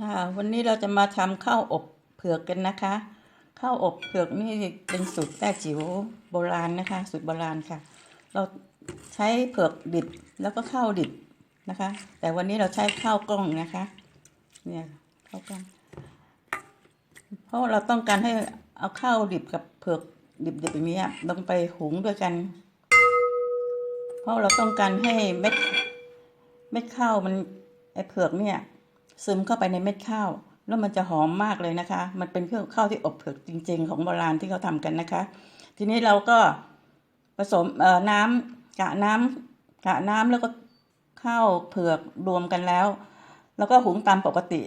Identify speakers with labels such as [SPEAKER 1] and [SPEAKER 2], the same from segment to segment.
[SPEAKER 1] ค่ะวันนี้เราจะมาทำข้าวอบเผือกกันนะคะข้าวอบเผือกนี่เป็นสูตรแต้จิ๋วโบราณนะคะ สูตรโบราณค่ะ เราใช้เผือกดิบแล้วก็ข้าวดิบนะคะ แต่วันนี้เราใช้ข้าวกล้องนะคะเนี่ยข้าวกล้องเพราะเราต้องการให้เอาข้าวดิบกับเผือกดิบๆอย่างนี้ลงไปหุงด้วยกัน เพราะเราต้องการให้เม็ดเม็ดข้าวมันไอเผือกเนี่ย ซึมเข้าไปในเม็ดข้าว แล้วมันจะหอมมากเลยนะคะ มันเป็นเครื่องข้าวที่อบเผือกจริง ๆ ของโบราณที่เขาทำกันนะคะ ทีนี้เราก็ผสมเอ่อน้ำกะน้ำกะน้ำแล้วก็ข้าวเผือกรวมกันแล้ว แล้วก็หุงตามปกติ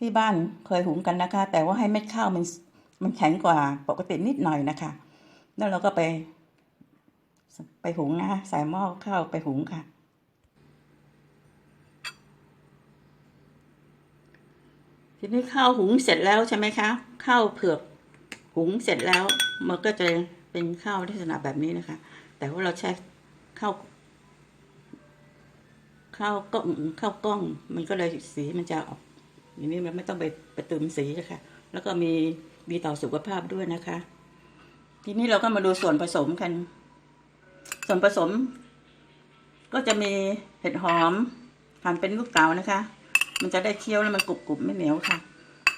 [SPEAKER 1] ที่บ้านเคยหุงกันนะคะ แต่ว่าให้เม็ดข้าวมันมันแข็งกว่าปกตินิดหน่อยนะคะ แล้วเราก็ไป ไปหุงนะคะใส่หม้อข้าวไปหุงค่ะ ทีนี้ข้าวหุงเสร็จแล้วใช่ไหมคะ ข้าวเผือกหุงเสร็จแล้วมันก็จะเป็นข้าวลักษณะแบบนี้นะคะ แต่ว่าเราใช้ข้าวข้าวกล้องข้าวกล้องมันก็เลยสีมันจะออกอย่างนี้มันไม่ต้องไปไปเติมสีนะคะแล้วก็มีดีต่อสุขภาพด้วยนะคะ ทีนี้เราก็มาดูส่วนผสมกัน ส่วนผสม ก็จะมีเห็ดหอมหั่นเป็นลูกเต๋านะคะ มันจะได้เคี้ยวแล้วมันกรุบกรุบไม่เหนียวค่ะ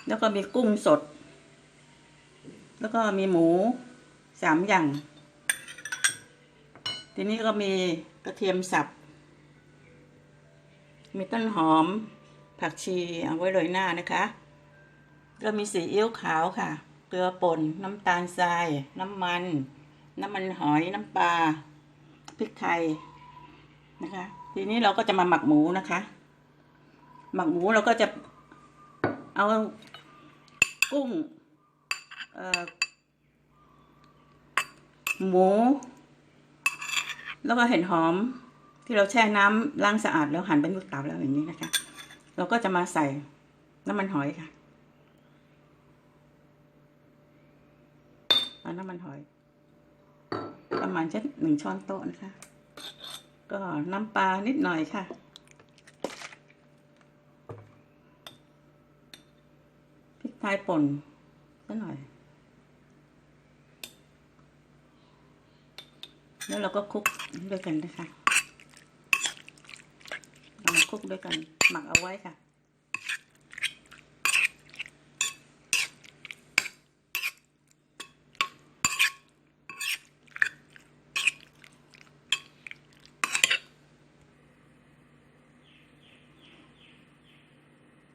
[SPEAKER 1] แล้วก็มีกุ้งสด แล้วก็มีหมูสามอย่าง ทีนี้ก็มีกระเทียมสับ มีต้นหอม ผักชีเอาไว้โรยหน้านะคะ ก็มีสีอิ๊วขาวค่ะ เกลือป่น น้ำตาลทราย น้ำมัน น้ำมันหอย น้ำปลา พริกไทยนะคะ ทีนี้เราก็จะมาหมักหมูนะคะ หมักหมูเราก็จะเอากุ้งหมู แล้วก็เห็ดหอมที่เราแช่น้ำล้างสะอาดแล้วหั่นเป็นลูกเต๋าแล้วอย่างนี้นะคะ เราก็จะมาใส่น้ำมันหอยค่ะเอาน้ำมันหอย ประมาณจะหนึ่งช้อนโต๊ะนะคะ ก็น้ำปลานิดหน่อยค่ะ พริกไทยป่นสักหน่อย แล้วเราก็คลุกด้วยกันนะคะเอามาคลุกด้วยกันหมักเอาไว้ค่ะ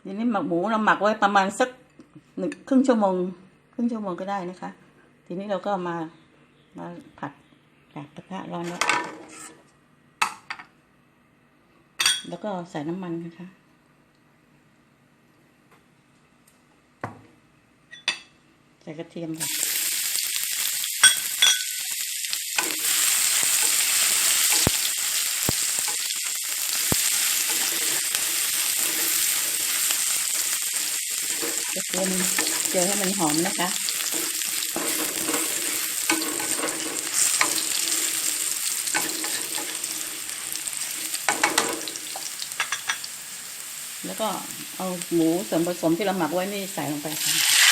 [SPEAKER 1] ทีนี้หมักหมูเราหมักไว้ประมาณสักห นึ่งครึ่งชั่วโมง ครึ่งชั่วโมงก็ได้นะคะ ทีนี้เราก็มามาผัดจากกระทะร้อนแล้วแล้วก็ใส่น้ำมันนะคะใส่กระเทียมค่ะ กระเทียมเจียวให้มันหอมนะคะ แล้วก็เอาหมูส่วนผสมที่เราหมักไว้นี่ใส่ลงไปค่ะ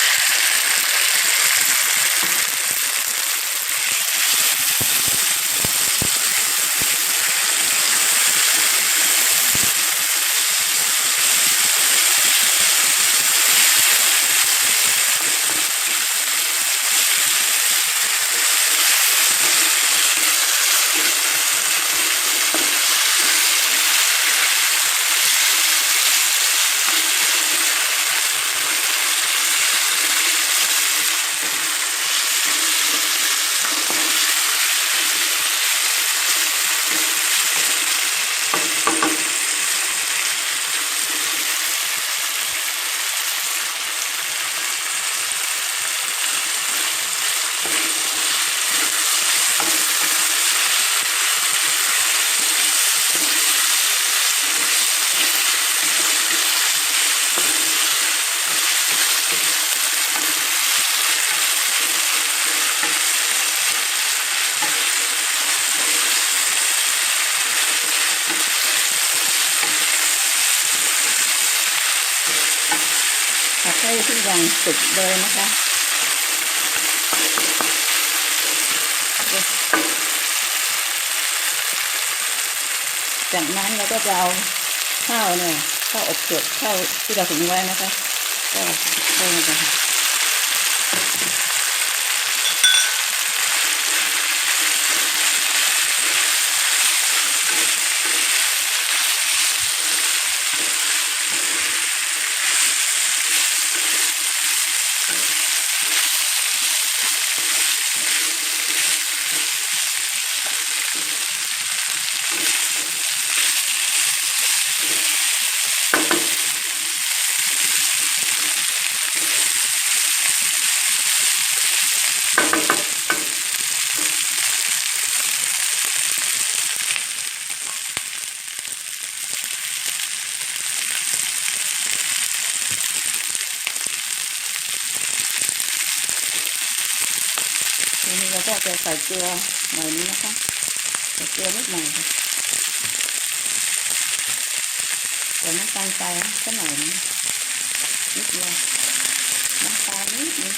[SPEAKER 1] ทุกอย่างสุกเลยนะคะจากนั้นเราก็จะเอาข้าวเนี่ยข้าวอบเผือข้าวที่เราถุงไว้นะคะก็เทลงไป ค่ะทีนี้เราก็จะ ใส่เกลือนิดหน่อยใส่น้ำตาลทรายสักหน่อยนิดเดียวน้ำตาลนิดนึง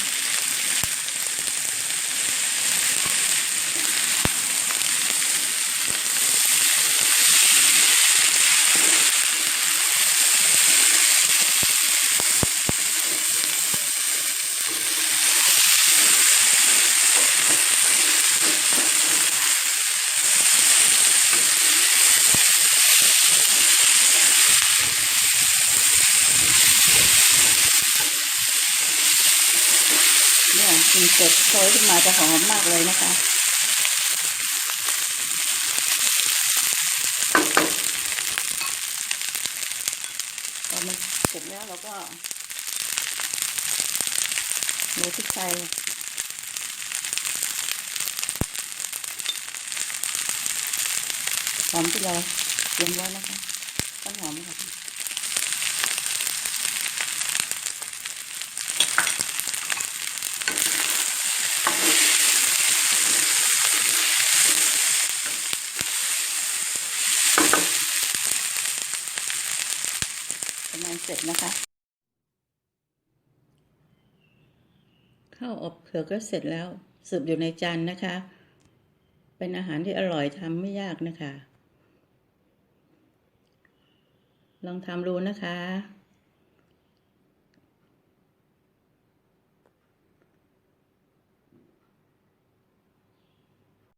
[SPEAKER 1] กลินเสร็จโชยขึ้นมาจะหอมมากเลยนะคะ พอมันเสร็จแล้วเราก็โรยพริกไทยหอมที่เราเตรียมไว้นะคะต้นหอมค่ะประ เสร็จนะคะ ข้าวอบเผือกก็เสร็จแล้วสืบอยู่ในจานนะคะ เป็นอาหารที่อร่อยทำไม่ยากนะคะ ลองทำดูนะคะ